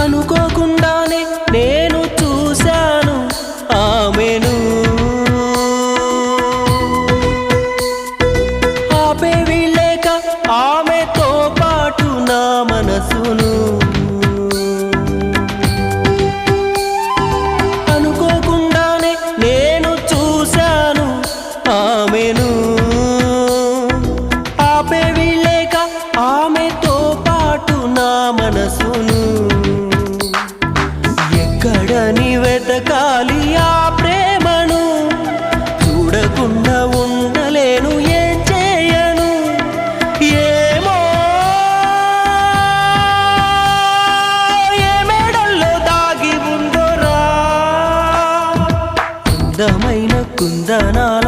అనుకోకుండానే నేను చూశాను ఆమెను ఆపేవి లేక ఆమెతో పాటు నా మనసును. అనుకోకుండానే నేను చూశాను ఆమెను ఎక్కడని వెతకాలి ఆ ప్రేమను. చూడకుండా ఉండలేను ఏం చేయను. ఏమో ఏ మేడల్లో దాగి ఉందోరా అందమైన కుందనాల